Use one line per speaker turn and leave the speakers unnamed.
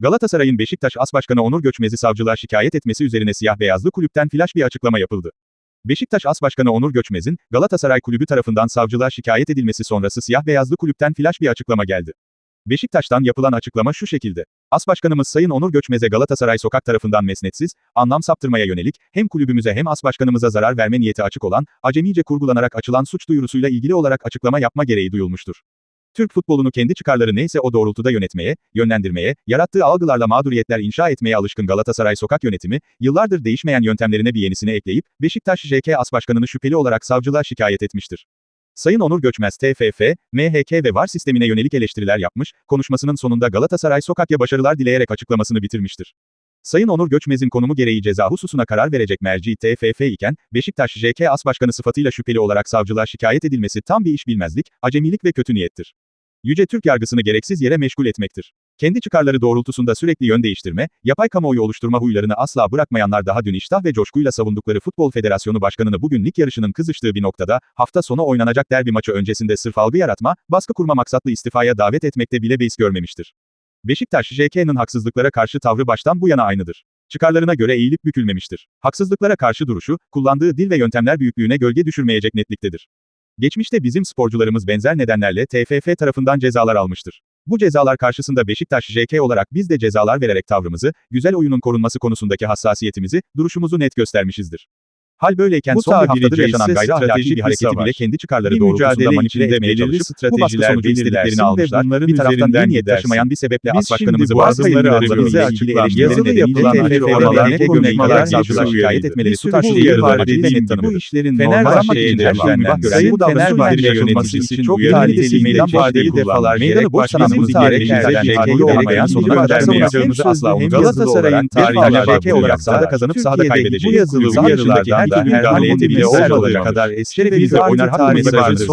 Galatasaray'ın Beşiktaş As Başkanı Onur Göçmez'i savcılığa şikayet etmesi üzerine siyah beyazlı kulüpten flash bir açıklama yapıldı. Beşiktaş As Başkanı Onur Göçmez'in, Galatasaray Kulübü tarafından savcılığa şikayet edilmesi sonrası siyah beyazlı kulüpten flash bir açıklama geldi. Beşiktaş'tan yapılan açıklama şu şekilde. As Başkanımız Sayın Onur Göçmez'e Galatasaray Sokak tarafından mesnetsiz, anlam saptırmaya yönelik, hem kulübümüze hem As Başkanımıza zarar verme niyeti açık olan, acemice kurgulanarak açılan suç duyurusuyla ilgili olarak açıklama yapma gereği duyulmuştur. Türk futbolunu kendi çıkarları neyse o doğrultuda yönetmeye, yönlendirmeye, yarattığı algılarla mağduriyetler inşa etmeye alışkın Galatasaray Sokak Yönetimi, yıllardır değişmeyen yöntemlerine bir yenisini ekleyip, Beşiktaş JK As Başkanı'nı şüpheli olarak savcılığa şikayet etmiştir. Sayın Onur Göçmez TFF, MHK ve VAR sistemine yönelik eleştiriler yapmış, konuşmasının sonunda Galatasaray Sokak'ya başarılar dileyerek açıklamasını bitirmiştir. Sayın Onur Göçmez'in konumu gereği ceza hususuna karar verecek merci TFF iken, Beşiktaş JK As Başkanı sıfatıyla şüpheli olarak savcılığa şikayet edilmesi tam bir iş bilmezlik, acemilik ve kötü niyettir. Yüce Türk yargısını gereksiz yere meşgul etmektir. Kendi çıkarları doğrultusunda sürekli yön değiştirme, yapay kamuoyu oluşturma huylarını asla bırakmayanlar daha dün iştah ve coşkuyla savundukları Futbol Federasyonu Başkanı'nı bugün lig yarışının kızıştığı bir noktada, hafta sonu oynanacak derbi maçı öncesinde sırf algı yaratma, baskı kurma maksatlı istifaya davet etmekte bile beis görmemiştir. Beşiktaş JK'nın haksızlıklara karşı tavrı baştan bu yana aynıdır. Çıkarlarına göre eğilip bükülmemiştir. Haksızlıklara karşı duruşu, kullandığı dil ve yöntemler büyüklüğüne gölge düşürmeyecek netliktedir. Geçmişte bizim sporcularımız benzer nedenlerle TFF tarafından cezalar almıştır. Bu cezalar karşısında Beşiktaş JK olarak biz de cezalar vererek tavrımızı, güzel oyunun korunması konusundaki hassasiyetimizi, duruşumuzu net göstermişizdir. Hal böyleyken
Bu
son bir haftadır yaşanan gayri ahlaki bir hareketi bile kendi çıkarları
Bir
doğrultusunda manipüle etmeye çalışıp, bu baskı sonucu istediklerini almışlar, bir taraftan iyi niyet taşımayan bir sebeple As Başkanımızı
bu
sayılarımızla
atıyoruz.
ilgili
Yazılı
eleştirileri
yapılan
TFF ve
konuşmalar, geçiş
şikayet etmeleri
var
adil ve
dediğim gibi bu
tanımıdır.
işlerin
Fenerbahçe için mübah gören bu
Fenerbahçe yöneticisi için niteliği
niteliği meydan
defalarca
kullanlar. Meydanı boş
bizim
diyerek
sonuna kadar
kadar
savunamayacağımızı
savunamayacağımızı asla
hem
unutmayacağız.
Galatasaray'ın tarihinde
JK olarak sahada kazanıp sahada kaybedeceğiz.
bu yazılı uyarılardan
müdahaleye
harmoni
tepki
mesaj
olmadığı kadar eski ve
bir
oynar hakkı mesajıdır.
vardır.